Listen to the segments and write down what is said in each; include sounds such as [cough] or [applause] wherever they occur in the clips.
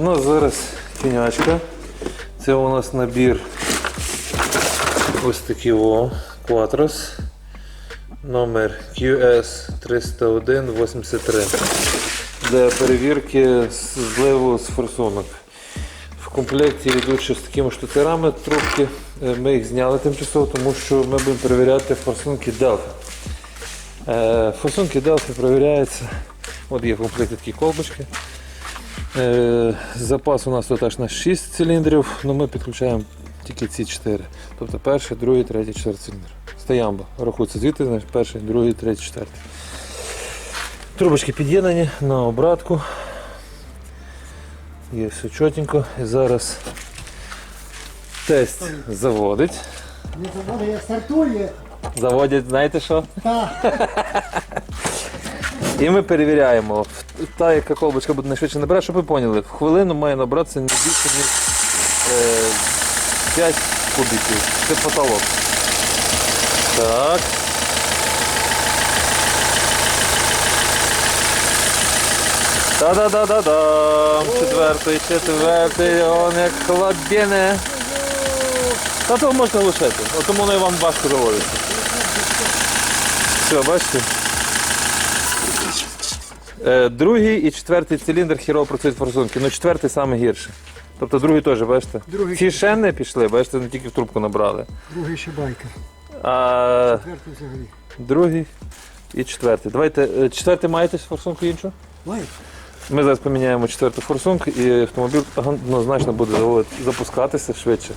У нас зараз тюнячка. Це у нас набір ось такий о, Quattros. Номер QS 30183 для перевірки зливу з форсунок. В комплекті йдуть з такими штуцерами трубки. Е, Ми їх зняли тимчасово, тому що ми будемо перевіряти форсунки Delphi. Е, Форсунки Delphi перевіряються. От є в комплекті такі колбочки. Е, Запас у нас тут аж на 6 циліндрів, але ми підключаємо тільки ці 4. Тобто перший, другий, третій, четвертий циліндр. Стоямба. Рахується звідти, значить перший, другий, третій, четвертий. Трубочки під'єднані на обратку. Є все чотенько. І зараз тест заводить. Не заводи, я стартує. Заводять, знаєте що? Так. І ми перевіряємо. Та, яка колбочка буде найшвидше набирати, щоб ви поняли, в хвилину має набратися не більше, ніж е, 5 кубиків. Це потолок. Так. Та-да-да-да-да. Четвертий, четвертий, он як хлабєне. Та то можна лишити, тому воно вам важко заводиться. Все, бачите? Е, другий і четвертий циліндр хірово працюють форсунки, ну четвертий саме гірше. Тобто другий теж, бачите? Другий Ці ще не пішли, бачите, не тільки в трубку набрали. Другий ще байка. А Четвертий взагалі. другий і четвертий. Давайте, е, четвертий маєте форсунку іншу? Має. Ми зараз поміняємо четверту форсунку і автомобіль однозначно буде заводити- запускатися швидше.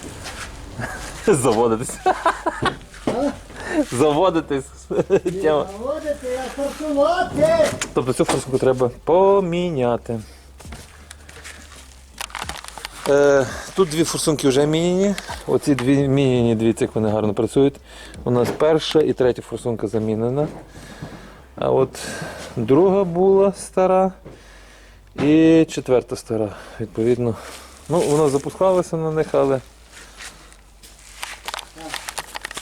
[laughs] Заводитись. Заводитись. Тема. Заводити, я стартувати. Тобто цю форсунку треба поміняти. Е, тут дві форсунки вже міняні. Оці дві міняні, дивіться, як вони гарно працюють. У нас перша і третя форсунка замінена. А от друга була стара і четверта стара, відповідно. Ну, вона запускалася на них, але.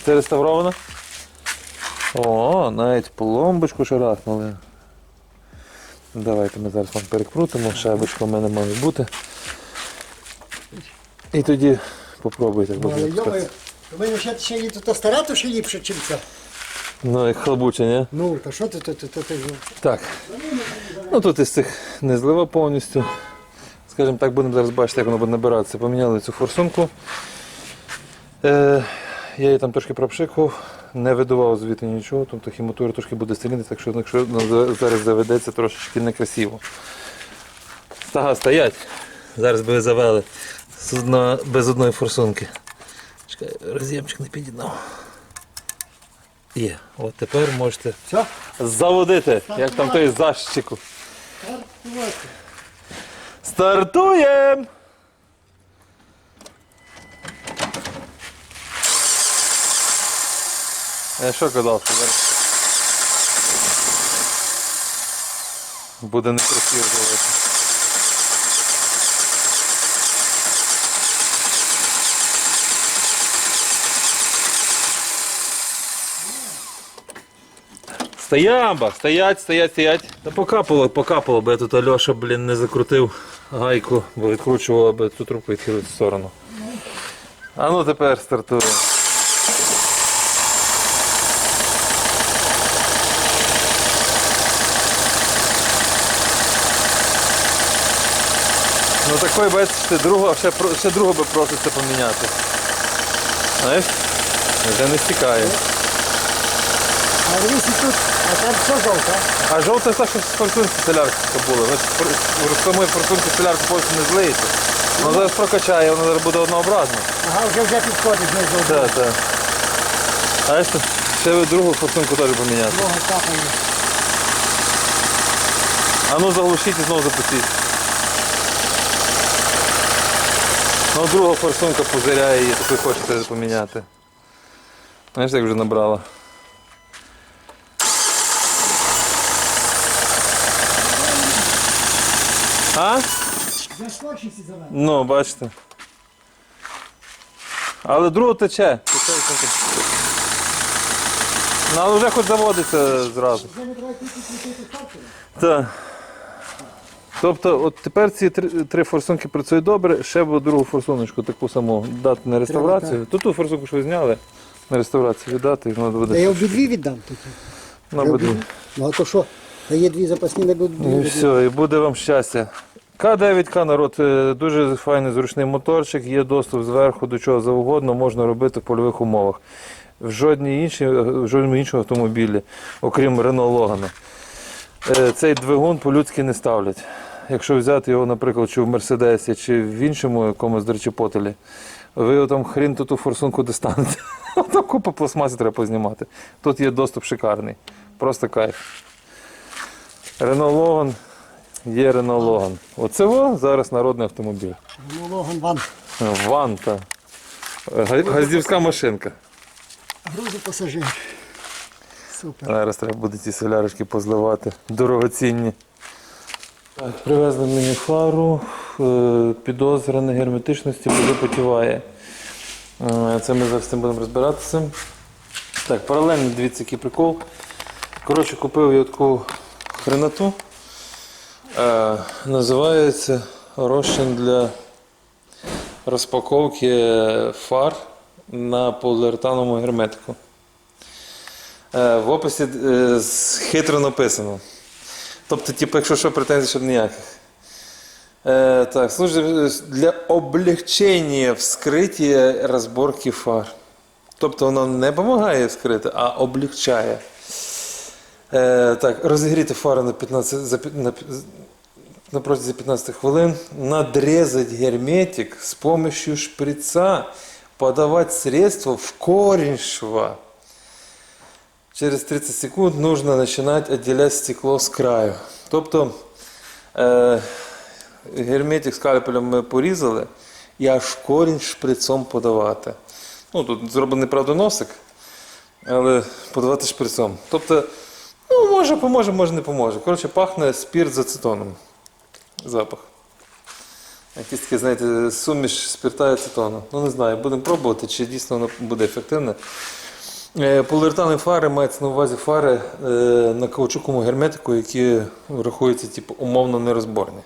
Це реставровано? О, навіть пломбочку шарахнули. Давайте ми зараз вам перекрутимо, шайбочка в мене має бути. І тоді попробуйте, Ну, але мене ще, ще є тут стара, то ще ліпше, ніж це. Ну, як хлабуче, ні? Ну, та що ти, ти, Так. Ну тут із цих не злива повністю. Скажімо так, будемо зараз бачити, як воно буде набиратися. Поміняли цю форсунку. Е, я її там трошки пропшикував, не видував звідти нічого, тобто хіматура трошки буде стріляти, так що якщо зараз заведеться трошечки некрасиво. Стага стоять. Зараз би завели без одної форсунки. Чекай, роз'ємчик не під'єднав. Є, от тепер можете Все? заводити, як там той защику. Стартуємо! Я що казав, що зараз буде некрасиво заводити. Стоямба! Стоять, стоять, стоять. Та покапало, покапало, бо я тут Альоша, блін, не закрутив гайку, бо відкручував, аби цю трубку відхилити в сторону. А ну тепер стартуємо. Ну такий, бачите, друга, ще, ще друга би проситься поміняти. Знаєш? Вже не стікає. А дивіться тут, а там все жовта. А жовта це що з форсунки солярки було. В самої форсунки солярки повністю не злиється. Воно зараз прокачає, воно зараз буде однообразно. Ага, вже вже підходить знизу. Так, так. А якщо ще ви другу форсунку теж поміняти. Друга капає. А ну заглушіть і знову запустіть. Ну друга форсунка позиряє її, так ви хочете поміняти. Знаєш, як вже набрала. А? Вже скорчився за мене. Ну, бачите. Але друга тече. Ну, але вже хоч заводиться зразу. Вже не треба тільки крутити стартер. Так. Тобто, от тепер ці три, три форсунки працюють добре, ще б другу форсуночку таку саму дати на реставрацію. Ту ту форсунку, що ви зняли, на реставрацію віддати, і вона Та я обидві віддам тут. на обидві. Ну а то що? Та є дві запасні не будуть. І все, і буде вам щастя. К9К народ е, дуже файний зручний моторчик, є доступ зверху до чого завгодно, можна робити в польових умовах. В жодній іншій, в жодному іншому автомобілі, окрім Renault Logan. Е, Цей двигун по-людськи не ставлять. Якщо взяти його, наприклад, чи в Мерседесі, чи в іншому якомусь, до речі, потелі, ви там хрін ту форсунку достанете. [laughs] Там купа пластмаси треба познімати. Тут є доступ шикарний. Просто кайф. Logan є Logan. Оце во зараз народний автомобіль. Ну, Логан вам Ванта. Га- Газдівська машинка. грузи пасажир. Супер. Зараз треба буде ці солярочки позливати. Дорогоцінні. Так, привезли мені фару. Е, Підозра на герметичності буде потіває. Е, Це ми зараз цим будемо розбиратися. Так, паралельно дивіться, який прикол. Коротше, купив я таку хренату. Е, називається розчин для розпаковки фар на поліуретановому герметику. В описі хитро написано. Тобто, типу, якщо що, претензій щоб ніяких. Е, так, служить для облегчення вскриття розборки фар. Тобто воно не допомагає вскрити, а облегчає. Е, так, розігріти фари на 15, за, на, на протязі 15 хвилин, надрезать герметик с помощью шприца, подавать средство в корень шва. Через 30 секунд нужно начинать отделять стекло з краю. Тобто е, герметик скальпелем ми порізали і аж корінь шприцом подавати. Ну, тут зроблений правда носик, але подавати шприцом. Тобто, ну, може поможе, може не поможе. Коротше, пахне спірт з ацетоном. Запах. Якийсь такий, знаєте, суміш спирта і ацетону. Ну не знаю, будемо пробувати, чи дійсно воно буде ефективне. Е, Поліуретанові фари мається на увазі фари е, на каучуковому герметику, які рахуються типу, умовно нерозборні.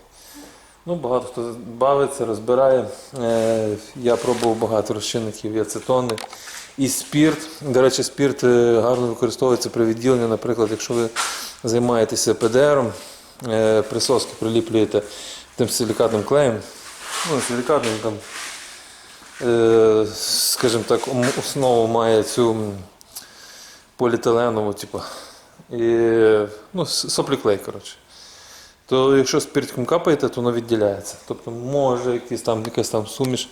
Ну, багато хто бавиться, розбирає. Е, я пробував багато розчинників, і ацетони, і спірт. До речі, спірт гарно використовується при відділенні, наприклад, якщо ви займаєтеся ПДРом, присоски приліплюєте тим силікатним клеєм. Ну, силікатним там, скажімо так, основу має цю поліетиленову, типу, і, ну, сопліклей, коротше. То якщо спиртком капаєте, то воно відділяється. Тобто може якийсь там, якась там суміш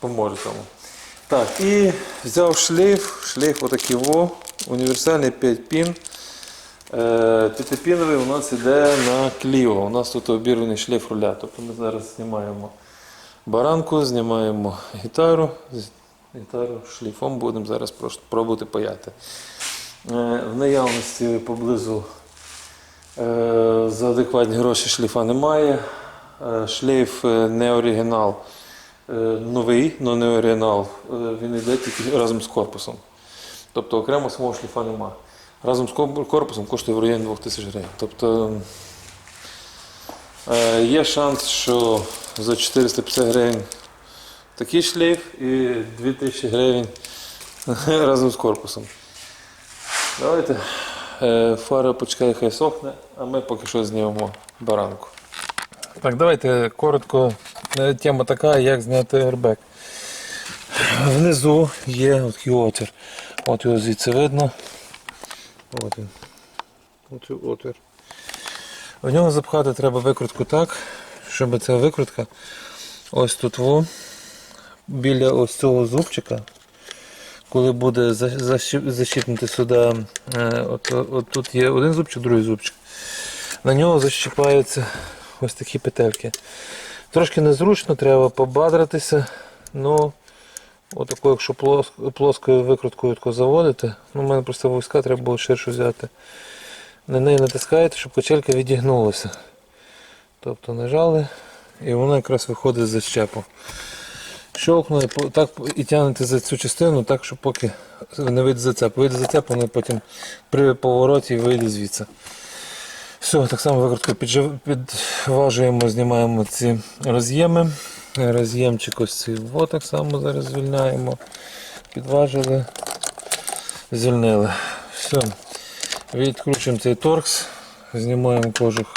поможе тому. Так, і взяв шлейф, шлейф отакий во, універсальний 5 пін. Е, П'ятипіновий у нас йде на кліо. У нас тут обірваний шлейф руля. Тобто ми зараз знімаємо баранку, знімаємо гітару. Гітару шлейфом будемо зараз пробувати паяти. Е, В наявності поблизу е, за адекватні гроші шлейфа немає. Е, Шлейф не оригінал. Новий, але не оригінал. Він йде тільки разом з корпусом. Тобто окремо самого шліфа нема. Разом з корпусом коштує в районі 2000 гривень. Тобто є шанс, що за 450 гривень такий шлейф і 2000 гривень [laughs] разом з корпусом. Давайте е, фара почекає, хай сохне, а ми поки що знімемо баранку. Так, давайте коротко. Е, Тема така, як зняти airbag. Внизу є такий отвір. От його звідси видно. От він. От отвір. В нього запхати треба викрутку так, щоб ця викрутка ось тут во, біля ось цього зубчика, коли буде за- защіпнути сюди, е, от, от тут є один зубчик, другий зубчик. На нього защіпаються ось такі петельки. Трошки незручно, треба побадратися. Ну, отаку, якщо плос- плоскою викруткою заводити, ну, у мене просто вузька, треба було ширше взяти. На неї натискаєте, щоб качелька відігнулася. Тобто нажали і вона якраз виходить з щепу. Щолкнули, так і тягнете за цю частину, так, щоб поки не вийде зацеп. Вийде зацеп, воно потім при повороті вийде звідси. Все, так само піджив- підважуємо, знімаємо ці роз'єми. Роз'ємчик ось цей во так само зараз звільняємо. Підважили, звільнили. Все. Відкручуємо цей торкс, знімаємо кожух.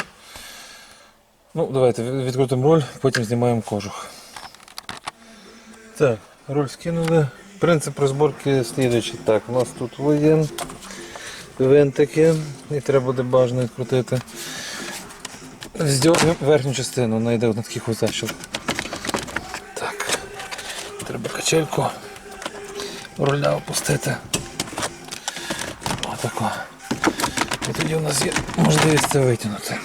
Ну, давайте відкрутимо руль, потім знімаємо кожух. Так, руль скинули. Принцип розборки слідуючий. Так, у нас тут воєн, винтики, і треба буде бажано відкрутити. Здьорнемо верхню частину, знайде на таких защел. Так. Треба качельку руля опустити. Отако. І тоді у нас є можливість це витягнути.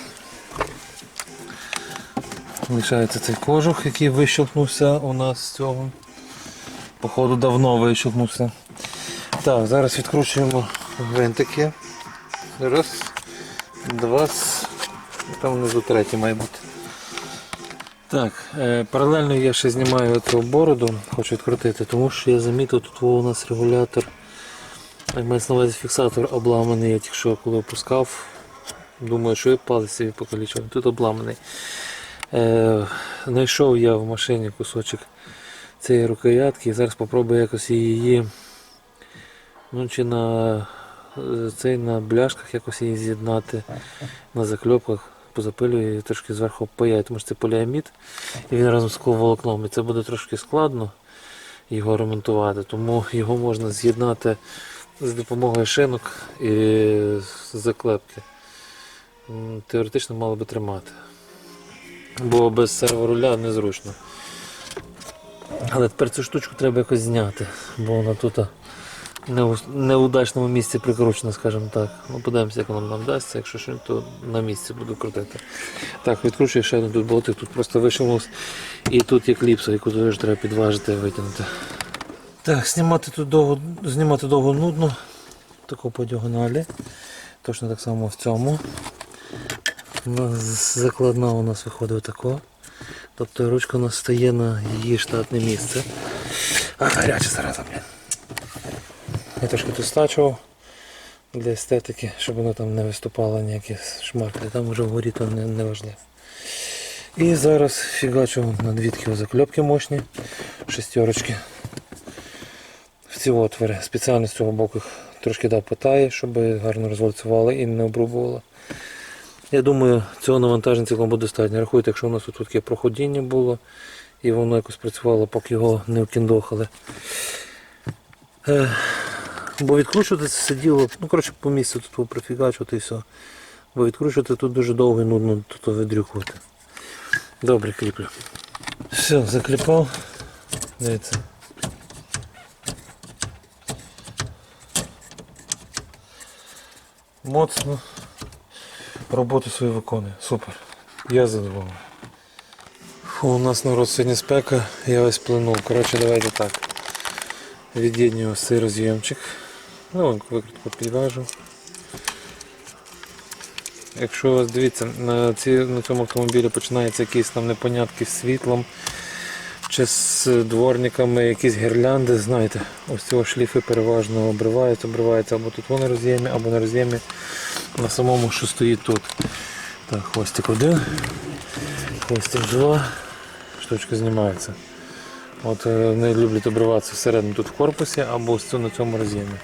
Лишається цей кожух, який вищелкнувся у нас з цього. Походу давно вищелкнувся. Так, зараз відкручуємо гвинтики. Раз, два, там внизу третій має бути. Так, е, паралельно я ще знімаю цю бороду, хочу відкрутити, тому що я замітив, тут у нас регулятор, мається на увазі фіксатор обламаний, я тільки що коли опускав, думаю, що я палець собі покалічив, тут обламаний. Е, знайшов я в машині кусочок цієї рукоятки і зараз спробую якось її ну, чи на, е, цей, на бляшках якось її з'єднати на закльопках, позапилюю і трошки зверху паяю, тому що це поліамід і він разом з волокном. І це буде трошки складно його ремонтувати, тому його можна з'єднати з допомогою шинок і заклепки. Теоретично мало би тримати. Бо без серворуля незручно. Але тепер цю штучку треба якось зняти, бо вона тут у неудачному місці прикручена, скажімо так. Ну, подивимося, як воно нам дасться. Якщо що, то на місці буду крутити. Так, відкручую ще один тут болтик, тут просто вишивнувся. І тут є кліпса, яку теж треба підважити і витягнути. Так, знімати тут довго, знімати довго нудно. Таку по діагоналі. Точно так само в цьому. У нас Закладна у нас виходить тако. Тобто ручка у нас стає на її штатне місце. А гаряче зараза, блін. Я трошки тут стачував для естетики, щоб воно там не виступало ніякі шмарклі. Там вже вгорі то не, не важливо. І зараз фігачу на дві такі закльопки мощні, шестерочки. В ці отвори. Спеціально з цього боку їх трошки дав питає, щоб гарно розвальцювали і не обрубувало. Я думаю, цього навантаження цілком буде достатньо. Рахуйте, якщо у нас тут таке проходіння було і воно якось працювало, поки його не вкіндохали. Е, бо відкручувати це сиділо, ну коротше по місцю тут прифігачувати і все. Бо відкручувати тут дуже довго і нудно тут видрюкувати. Добре, кріплю. Все, закліпав. Дивіться. Моцно роботу свою виконує. Супер. Я задоволений. У нас народ сьогодні спека, я ось плинув. Коротше, давайте так. Від'єднюю цей роз'ємчик. Ну, викрутку підважу. Якщо у вас дивіться, на, ці, на цьому автомобілі починаються якісь там непонятки з світлом чи з дворниками, якісь гірлянди, знаєте, ось цього шліфи переважно обриваються, обриваються або тут вони роз'ємі, або на роз'ємі на самому, що стоїть тут. Так, хвостик один, хвостик два, штучка знімається. От е, вони люблять обриватися всередину тут в корпусі або на цьому роз'ємі.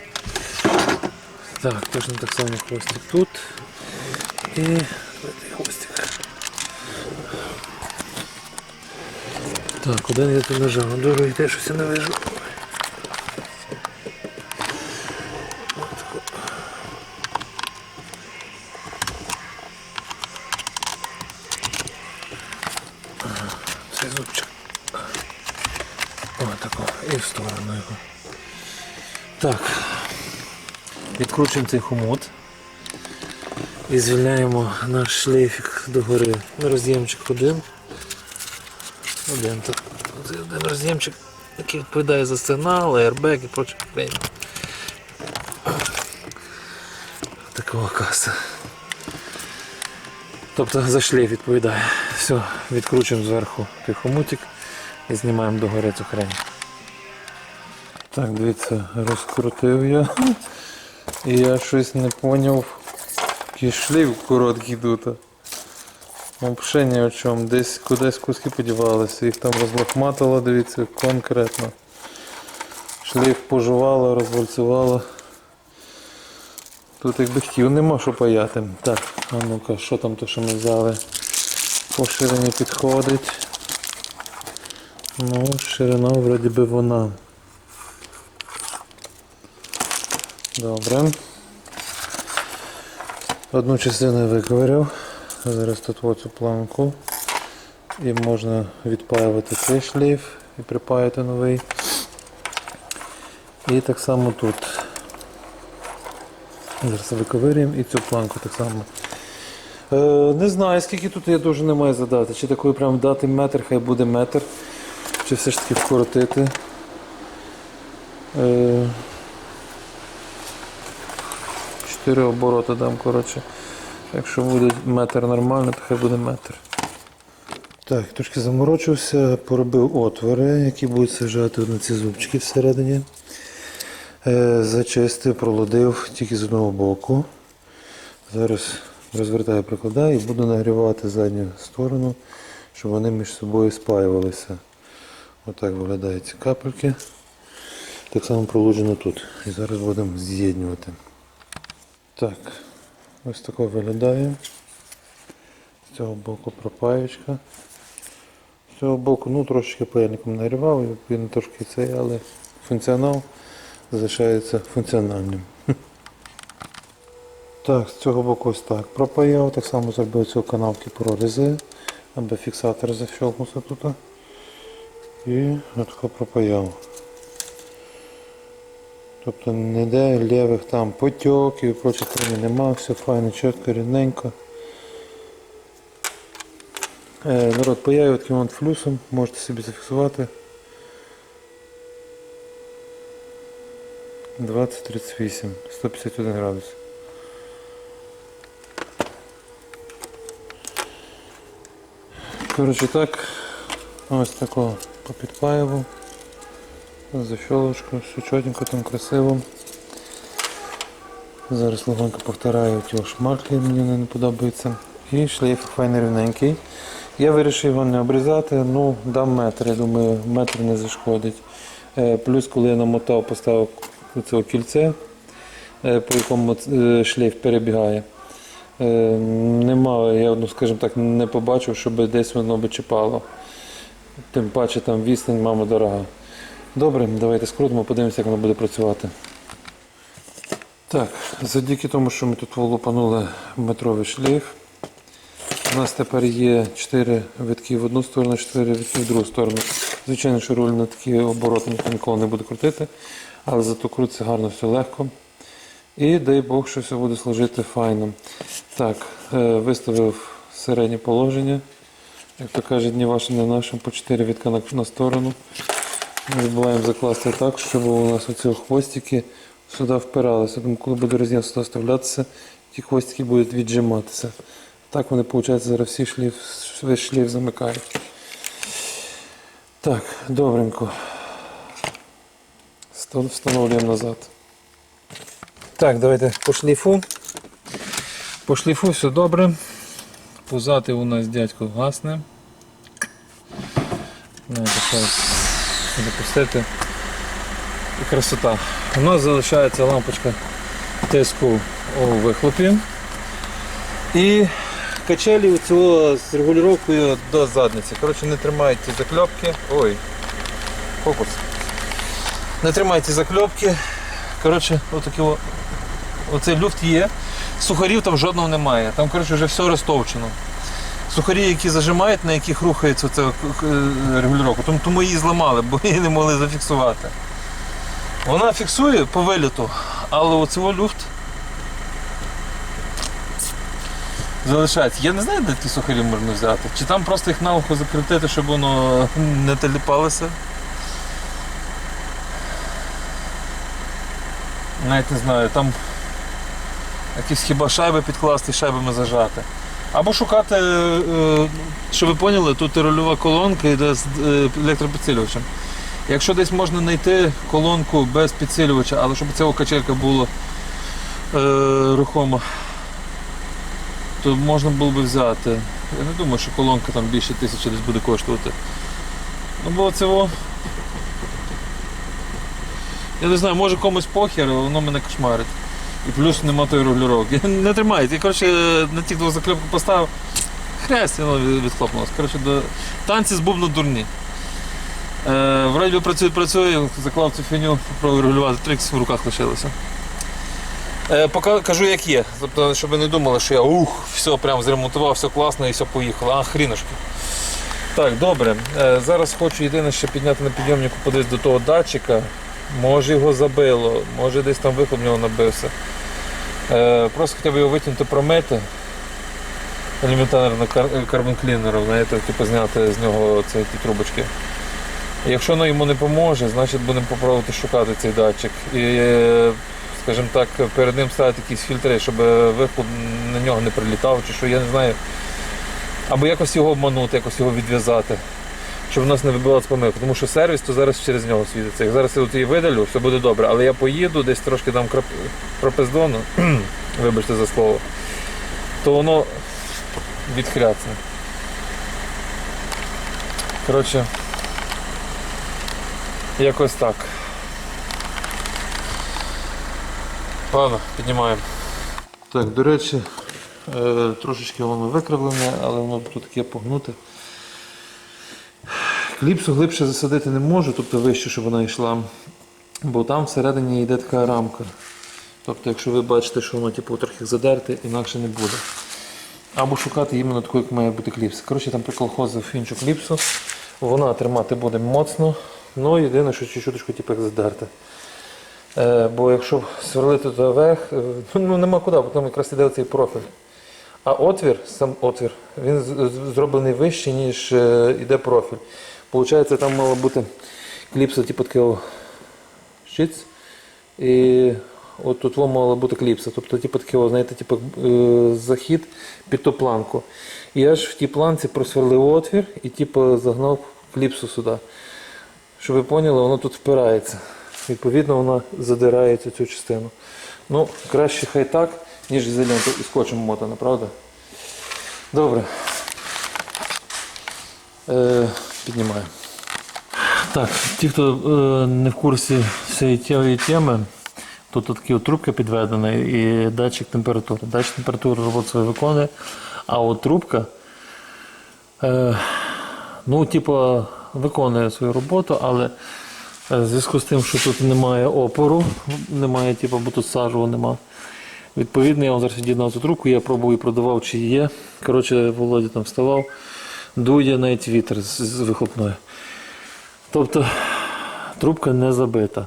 Так, точно так само хвостик тут. І хвостик. Так, один я тут нажав, другий теж щось не вижу. Відкручуємо цей хомут. І звільняємо наш шлейфик догори. Роз'ємчик один. Один так. Один роз'ємчик, який відповідає за сигнал, аербек і прочі хрень. Такого каса. Тобто за шлейф відповідає. Все, відкручуємо зверху той хомутик і знімаємо догори цю хрень. Так, дивіться, розкрутив я. Я щось не поняв. Шлейф короткий тут. Взагалі ні о чому. Десь кудись куски подівалися. Їх там розлохматило, дивіться, конкретно. Шлейф пожувало, розвальцювало. Тут якби хотів, нема що паяти. Так, а ну-ка, що там то, що ми взяли? По ширині підходить. Ну, ширина вроді би вона. Добре. Одну частину я. Зараз тут оцю планку. І можна відпаювати цей шлейф і припаяти новий. І так само тут. Зараз виковирюємо і цю планку так само. Е, не знаю, скільки тут я дуже не маю задати. Чи такої прям дати метр, хай буде метр. Чи все ж таки вкоротити. Е, Чотири обороти дам, коротше. Якщо буде метр нормально, то хай буде метр. Так, трошки заморочився, поробив отвори, які будуть сажати на ці зубчики всередині. Е, Зачистив, пролудив тільки з одного боку. Зараз розвертаю, прикладаю і буду нагрівати задню сторону, щоб вони між собою спаювалися. Отак виглядають ці капельки. Так само пролуджено тут. І зараз будемо з'єднувати. Так, ось тако виглядає. З цього боку пропаєчка. З цього боку, ну трошечки паяльником нагрівав, він трошки цей, але функціонал залишається функціональним. [laughs] Так, з цього боку ось так пропаяв, так само зробив цього канавки прорізи, аби фіксатор защелкнувся тут. І отако пропаяв. Тобто ніде лівих там потьоків і прочих хрені нема, все файно, чітко, рівненько. Е, народ паяю таким от флюсом, можете собі зафіксувати. 20-38, 151 градус. Коротше так, ось такого попідпаював. Защолочку, все чотенько там красиво. Зараз легонько повторяю ті шмарки, мені не подобаються. І шлейф файний рівненький. Я вирішив його не обрізати, ну дам метр, я думаю, метр не зашкодить. Е, Плюс, коли я намотав, поставив це кільце, е, по якому е, шлейф перебігає. Нема, я ну, скажімо так, не побачив, щоб десь воно би чіпало. Тим паче там відстань, мама дорога. Добре, давайте скрутимо, подивимося, як воно буде працювати. Так, завдяки тому, що ми тут волопанули метровий шлейф, у нас тепер є 4 витки в одну сторону, 4 витки в другу сторону. Звичайно, що руль на такі обороти ніхто ніколи не буде крутити, але зато крутиться гарно все легко. І дай Бог, що все буде служити файно. Так, е, виставив середнє положення. Як то кажуть, ні вашим, ні нашим, по 4 вітка на сторону. Не забуваємо закласти так, щоб у нас оці хвостики сюди впиралися. Тому коли буде роз'єм сюди вставлятися, ті хвостики будуть віджиматися. Так вони, виходить, зараз всі шліф, весь шліф замикають. Так, добренько. Встановлюємо назад. Так, давайте по шліфу. По шліфу все добре. Позати у нас дядько гасне. Що запустити. І красота. У нас залишається лампочка тиску у вихлопі. І качелі цього з регулюванням до задниці. Коротше, не тримають ці закльопки. Ой, фокус. Не тримають ці закльопки. Коротше, оцей люфт є. Сухарів там жодного немає. Там коротше, вже все розтовчено. Сухарі, які зажимають, на яких рухається ця регулювання, тому, тому її зламали, бо її не могли зафіксувати. Вона фіксує по виліту, але оцього люфт залишається. Я не знаю, де ті сухарі можна взяти. Чи там просто їх на ухо закрутити, щоб воно не теліпалося. Навіть не знаю, там якісь хіба шайби підкласти, шайбами зажати. Або шукати, е, щоб ви поняли, тут рульова колонка йде з е, електропідсилювачем. Якщо десь можна знайти колонку без підсилювача, але щоб ця качелька була е, рухома, Тобто можна було би взяти. Я не думаю, що колонка там більше тисячі десь буде коштувати. Ну бо во. Я не знаю, може комусь похер, але воно мене кошмарить. І плюс нема тої регулювання. Не тримається. Я коротше на ті двох заклепку поставив. Хрест, і воно від- відхлопнулося. Коротше, до... танці з бубну дурні. Е, вроді би працює, працює, заклав цю фіню, попробую регулювати, трикс в руках лишилося. Е, пока, кажу, як є. Тобто, щоб ви не думали, що я ух, все прям зремонтував, все класно і все поїхало. А, хріношки. Так, добре. Е, зараз хочу єдине ще підняти на підйомнику, подивитися до того датчика. Може його забило, може десь там вихлоп в нього набився. Е, просто хотів би його витягнути, промити. Елементарно кар- карбон клінером, знаєте, типу зняти з нього ці трубочки. Якщо воно йому не поможе, значить будемо попробувати шукати цей датчик. І, е, скажімо так, перед ним ставити якісь фільтри, щоб вихлоп на нього не прилітав, чи що, я не знаю. Або якось його обманути, якось його відв'язати, щоб у нас не вибивалася помилка. Тому що сервіс то зараз через нього світиться. Як зараз я тут її видалю, все буде добре. Але я поїду, десь трошки дам крап... пропиздону, [clears throat] вибачте за слово, то воно відхряться. Коротше, якось так. Ладно, піднімаємо. Так, до речі, е, трошечки воно викривлене, але воно тут таке погнуте. Кліпсу глибше засадити не можу, тобто вище, щоб вона йшла, бо там всередині йде така рамка. Тобто, якщо ви бачите, що воно типу, трохи задерте, інакше не буде. Або шукати іменно таку, як має бути кліпса. Коротше, там приколхозив іншу кліпсу. Вона тримати буде моцно, ну єдине, що чуть-чуточку типу, як задерте. Е, бо якщо сверлити туди вверх, е, ну нема куди, бо там якраз іде цей профіль. А отвір, сам отвір, він зроблений вище, ніж е, іде профіль. Получається, там мала бути кліпса, типу такого щиць. І от тут мала бути кліпса. Тобто, типу такого, знаєте, типу, е, захід під ту планку. І я ж в тій планці просверлив отвір і типу, загнав кліпсу сюди. Щоб ви поняли, воно тут впирається. Відповідно, вона задирає цю, частину. Ну, краще хай так, ніж ізоленту і скотчем мотана, правда? Добре. Е, піднімаємо. Так, ті, хто е, не в курсі цієї теми, тут такі от трубка підведена і датчик температури. Датчик температури роботу свою виконує, а от трубка, е, ну, типу, виконує свою роботу, але е, в зв'язку з тим, що тут немає опору, немає, типу, бо тут сажу нема. Відповідно, я вам зараз від'єднав цю трубку, я пробую продавав, чи є. Коротше, Володя там вставав, дує навіть вітер з, з вихлопною. Тобто трубка не забита.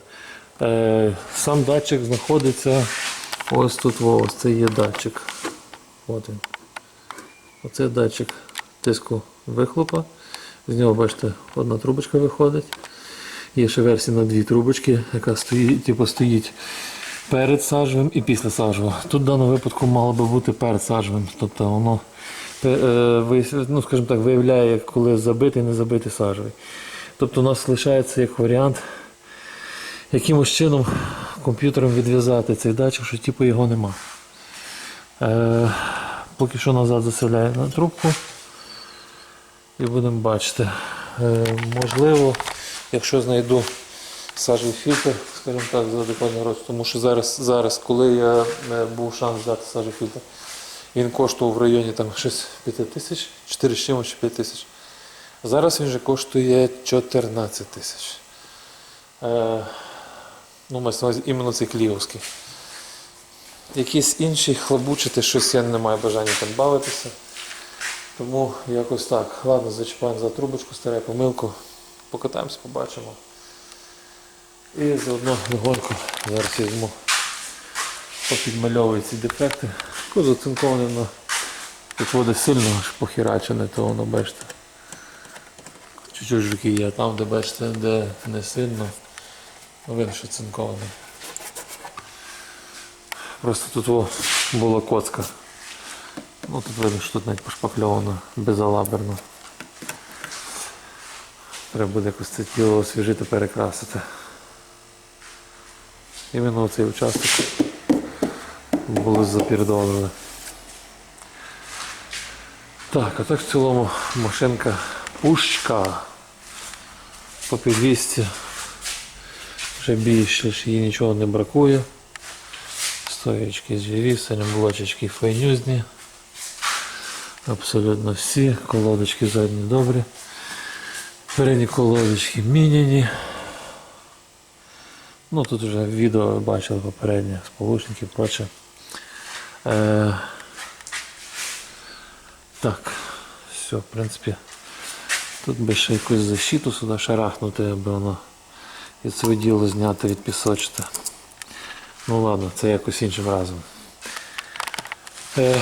Е, сам датчик знаходиться ось тут, ось це є датчик. От він. Оце датчик тиску вихлопа. З нього, бачите, одна трубочка виходить. Є ще версія на дві трубочки, яка стоїть, типу, стоїть перед сажевим і після сажевого. Тут в даному випадку мало би бути перед сажевим. Тобто воно ну, скажімо так, виявляє, коли забитий не забитий сажевий. Тобто у нас лишається як варіант якимось чином комп'ютером відв'язати цей датчик, що типу його нема. Е, поки що назад заселяю на трубку і будемо бачити. Е, можливо, якщо знайду сажевий фільтр, скажімо так, за адекватний рост, тому що зараз, зараз коли я е, був шанс взяти сажевий фільтр, він коштував в районі там щось 5 тисяч, 4 з чимось 5 тисяч. Зараз він вже коштує 14 тисяч. Е, ну, мається на увазі іменно цей кліовський. Якісь інші хлабучити, щось я не маю бажання там бавитися. Тому якось так. Ладно, зачіпаємо за трубочку, старе помилку. Покатаємось, побачимо. І заодно легонько зараз візьму. Попідмальовую ці дефекти. Кузов цинкований, але тут вода сильно аж похерачене, то воно бачите. Чуть-чуть жуки є, там, де бачите, де не сильно, ну, видно, що цинкований. Просто тут о, була коцка. Ну тут видно, що тут навіть пошпакльовано безалаберно. Треба буде якось це тіло освіжити, перекрасити. Іменно цей участок було запірдолили. Так, а так в цілому машинка пушка по 200. Вже більше ж їй нічого не бракує. Стоячки звірі, блочечки файнюзні. Абсолютно всі. Колодочки задні добрі. Передні колодочки міняні. Ну тут вже відео бачили попереднє, сполучники і. Е, так, все, в принципі. Тут би ще якусь защиту сюди шарахнути, аби воно і це діло зняти від пісочта. Ну ладно, це якось іншим разом. Е,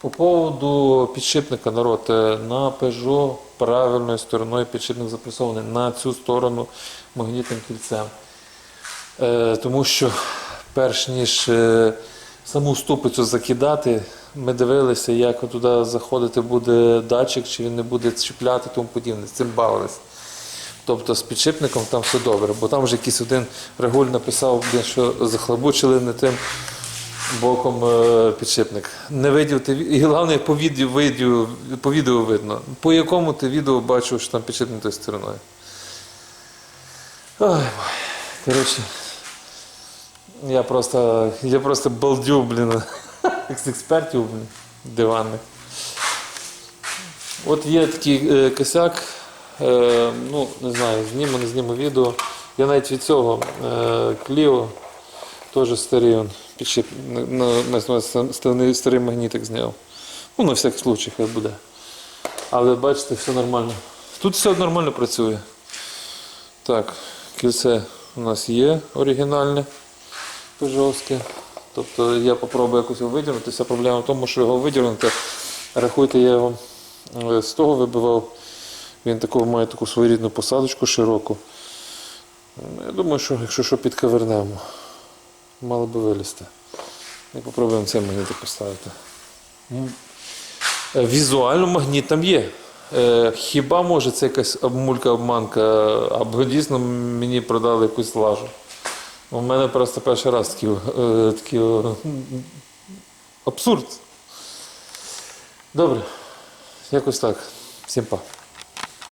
по поводу підшипника народ, е, на Peugeot правильною стороною підшипник запресований на цю сторону магнітним кільцем. Тому що перш ніж саму ступицю закидати, ми дивилися, як туди заходити буде датчик, чи він не буде чіпляти тому подібне. З цим бавились. Тобто з підшипником там все добре, бо там вже якийсь один регуль написав, що захлобучили не тим боком е, підшипник. Не видів ти і головне по відео, видео, по відео видно. По якому ти відео бачив, що там підшипник тою стороною. Ой. Коротше, я просто, я просто балдю, блін, з експертів, блін, диванних. От є такий е, косяк, е, ну, не знаю, зніму, не зніму відео. Я навіть від цього е, Кліо, теж старий он, підшип, на, на, на, старий магнітик зняв. Ну, на всякий случай хай буде. Але бачите, все нормально. Тут все нормально працює. Так, кільце у нас є оригінальне, пежовське. Тобто я попробую якось його видірнути. Проблема в тому, що його видірнути. Рахуйте, я його е, з того вибивав. Він таку, має таку своєрідну посадочку широку. Ну, Я думаю, що якщо що підковернемо, мало би вилізти. І попробуємо цей магнітик поставити. Е, Візуально магніт там є. Е, Хіба може це якась обмулька обманка, або дійсно мені продали якусь лажу. У мене просто перший раз такий, е, такий е, абсурд. Добре, якось так. Всім па.